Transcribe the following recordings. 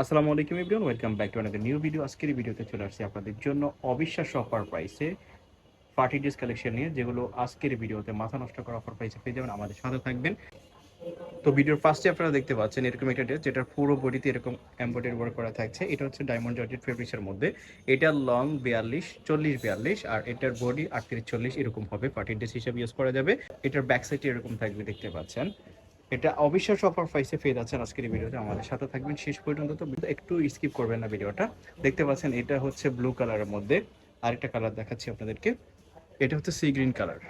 আসসালামু আলাইকুম everyone, welcome back to another new video আজকের ভিডিওতে চলে আসছি আপনাদের জন্য অবিশ্বাস অফার প্রাইসে পার্টি ড্রেস কালেকশন নিয়ে, যেগুলো আজকের ভিডিওতে মাথা নষ্ট করা অফার প্রাইসে পেয়ে যাবেন। আমাদের সাথে থাকবেন। তো ভিডিওর ফার্স্টে আপনারা দেখতে পাচ্ছেন এরকম একটা ড্রেস যেটার পুরো বডিতে এরকম এমব্রয়ডারি ওয়ার্ক করা থাকছে। এটা হচ্ছে ডায়মন্ড জর্জেট ফেব্রিক্সের মধ্যে। এটা লং বিয়াল্লিশ, চল্লিশ বিয়াল্লিশ, আর এটার বডি আটত্রিশ, চল্লিশ এরকম হবে। পার্টি ড্রেস হিসেবে ইউজ করা যাবে। এটার ব্যাক সাইডে এরকম থাকবে, দেখতে পাচ্ছেন। এটা অবিশ্বাস অফার প্রাইসে পেয়ে যাচ্ছেন আজকের ভিডিওতে। আমাদের সাথে থাকবেন শেষ পর্যন্ত তো একটু স্কিপ করবেন না ভিডিওটা। দেখতে পাচ্ছেন, এটা হচ্ছে ব্লু কালারের মধ্যে আরেকটা কালার দেখাচ্ছি আপনাদেরকে। এটা হচ্ছে sea green colour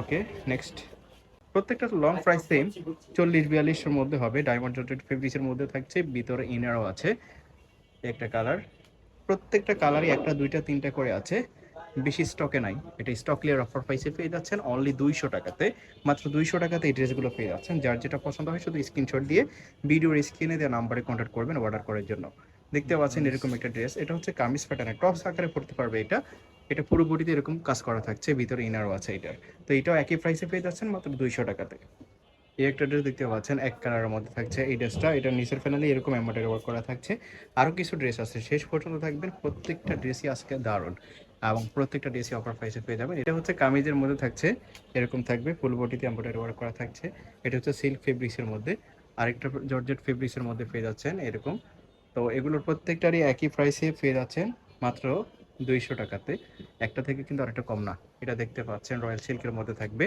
okay next প্রত্যেকটা লং প্রাইস সেম চল্লিশ বিয়াল্লিশের মধ্যে হবে। ডায়মন্ড জটেড ফেব্রিক্সের মধ্যে থাকছে, ভিতরে ইনারও আছে। একটা কালার প্রত্যেকটা কালারই একটা, দুইটা, তিনটা করে আছে। বেশি স্টকে নাই। এটা স্টক ক্লিয়ার অফার প্রাইসে পেয়ে যাচ্ছেন অনলি দুইশো টাকাতে। মাত্র দুইশো টাকাতে এই ড্রেসগুলো পেয়ে যাচ্ছেন। যার যেটা পছন্দ হয় শুধু স্ক্রিনশট দিয়ে ভিডিওর স্ক্রিনে দেওয়া নাম্বারে কন্ট্যাক্ট করবেন অর্ডার করার জন্য। দেখতে পাচ্ছেন এরকম একটা ড্রেস এটা হচ্ছে কামিজ প্যাটার্নের টপস আকারে পড়তে পারবে এটা। এটা পুরো বডিতে এরকম কাজ করা থাকছে ভিতরে ইনারও আছে এটার। তো এটাও একই প্রাইসে পেয়ে যাচ্ছেন মাত্র দুইশো টাকাতে। এই একটা ড্রেস দেখতে পাচ্ছেন, এক কালারের মধ্যে থাকছে এই ড্রেসটা এটা নিচের ফ্যানালে এরকম এম্বয়ডারি ওয়ার্ক করা থাকছে। আরও কিছু ড্রেস আছে, শেষ পর্যন্ত থাকবেন প্রত্যেকটা ড্রেসই আজকে দারুণ এবং প্রত্যেকটা ড্রেসই অফার প্রাইসে পেয়ে যাবেন। এটা হচ্ছে কামিজের মধ্যে থাকছে, এরকম থাকবে ফুল বডিতে এম্বয়ডারি ওয়ার্ক করা থাকছে। এটা হচ্ছে সিল্ক ফেব্রিক্সের মধ্যে, আরেকটা জর্জেট ফেব্রিক্সের মধ্যে পেয়ে যাচ্ছেন এরকম। তো এগুলোর প্রত্যেকটারই একই প্রাইসে পেয়ে যাচ্ছেন মাত্র দুইশো টাকাতে। একটা থেকে কিন্তু আরেকটা কম না। এটা দেখতে পাচ্ছেন রয়্যাল সিল্কের মধ্যে থাকবে।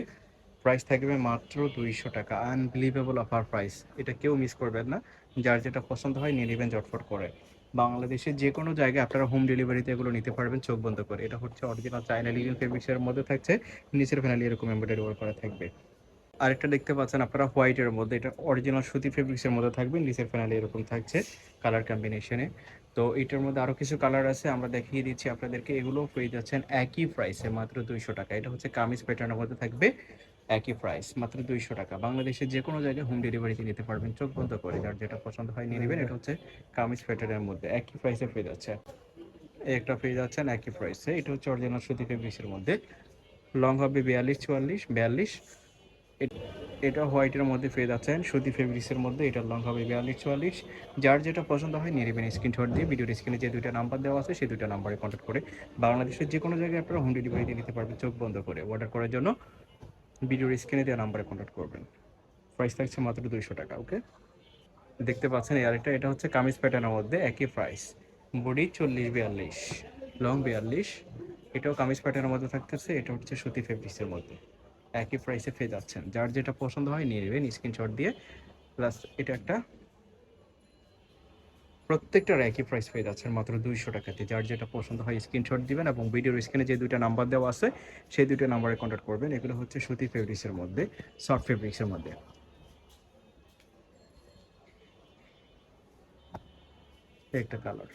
প্রাইস থাকবে মাত্র দুইশো টাকা। আনবিলিভেবল অফার প্রাইস এটা কেউ মিস করবেন না। যার যেটা পছন্দ হয় নিয়ে নেবেন জটফট করে। বাংলাদেশের যে কোনো জায়গায় আপনারা হোম ডেলিভারিতে এগুলো নিতে পারবেন, চোখ বন্ধ করে। এটা হচ্ছে অরিজিনাল চাইনা লিলিয়ন ফেব্রিক্সের মধ্যে থাকছে। নিচের ফ্যানালি এরকম এমব্রয়ডারি ওয়ার্ক করা থাকবে। আরেকটা দেখতে পাচ্ছেন আপনারা হোয়াইটের মধ্যে। এটা অরিজিনাল সুতি ফেব্রিক্সের মধ্যে থাকবে। নিচের ফ্যানালি এরকম থাকছে কালার কম্বিনেশনে তো এটার মধ্যে আরও কিছু কালার আছে। আমরা দেখিয়ে দিচ্ছি আপনাদেরকে। এগুলো পেয়ে যাচ্ছেন একই প্রাইসে মাত্র দুইশো টাকা। এটা হচ্ছে কামিজ প্যাটার্নের মধ্যে থাকবে। একই প্রাইস মাত্র দুইশো টাকা। বাংলাদেশের যে কোনো জায়গায় হোম ডেলিভারিতে নিতে পারবেন চোখ বন্ধ করে যার যেটা পছন্দ হয় নিয়ে নেবেন, এটা হচ্ছে কামিজ প্যাটার্নের মধ্যে। একই প্রাইসে পেয়ে যাচ্ছে একটা পেয়ে যাচ্ছেন একই প্রাইসে এটা হচ্ছে অরিজিনাল সুতি ফেব্রিক্সের মধ্যে। লং হবে বিয়াল্লিশ, চুয়াল্লিশ, বিয়াল্লিশ। এটা হোয়াইটের মধ্যে পেয়ে যাচ্ছেন সুতি ফেব্রিক্সের মধ্যে। এটা লং হবে বিয়াল্লিশ, চুয়াল্লিশ। যার যেটা পছন্দ হয় নিয়ে নেবেন স্ক্রিনশট দিয়ে। ভিডিওর স্ক্রিনে যে দুইটা নাম্বার দেওয়া আছে, সেই দুইটা নাম্বারে কন্ট্যাক্ট করে। বাংলাদেশের যে কোনো জায়গায় আপনারা হোম ডেলিভারি দিয়ে নিতে পারবেন, চোখ বন্ধ করে। অর্ডার করার জন্য ভিডিওর স্ক্রিনে দেওয়া নাম্বারে কন্ট্যাক্ট করবেন। প্রাইস থাকছে মাত্র দুইশো টাকা ওকে দেখতে পাচ্ছেন এই আরেকটা, এটা হচ্ছে কামিজ প্যাটার্নের মধ্যে একই প্রাইস বডি চল্লিশ বিয়াল্লিশ লং বিয়াল্লিশ। এটাও কামিজ প্যাটার্নের মধ্যে থাকতেছে, এটা হচ্ছে সুতি ফেব্রিক্সের মধ্যে। একই প্রাইসে পেয়ে যাচ্ছেন। যার যেটা পছন্দ হয় নিয়ে নেবেন স্ক্রিনশট দিয়ে। প্লাস এটা একটা প্রত্যেকটার একই প্রাইস পেয়ে যাচ্ছেন মাত্র দুইশো টাকাতে। যার যেটা পছন্দ হয় স্ক্রিনশট দিবেন এবং ভিডিওর স্ক্রিনে যে দুইটা নাম্বার দেওয়া আছে, সেই দুইটা নাম্বারে কন্ট্যাক্ট করবেন। এগুলো হচ্ছে সুতি ফেব্রিক্সের মধ্যে সফট ফেব্রিক্সের মধ্যে। একটা কালার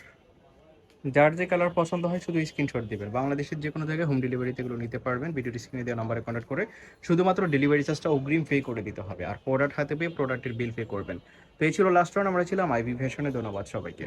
যার যে কালার পছন্দ হয় শুধু স্ক্রিনশট দিবেন। বাংলাদেশের যে কোনো জায়গায় হোম ডেলিভারিতে এগুলো নিতে পারবেন। ভিডিও স্ক্রিনে দেওয়া নাম্বারে কন্ট্যাক্ট করে শুধুমাত্র ডেলিভারি চার্জটা অগ্রিম পে করে দিতে হবে। আর প্রোডাক্ট হাতে পেয়ে প্রোডাক্টের বিল পে করবেন। তো এই ছিল লাস্ট রাউন্ড আমরা ছিলাম আইভি ফ্যাশনে ধন্যবাদ সবাইকে।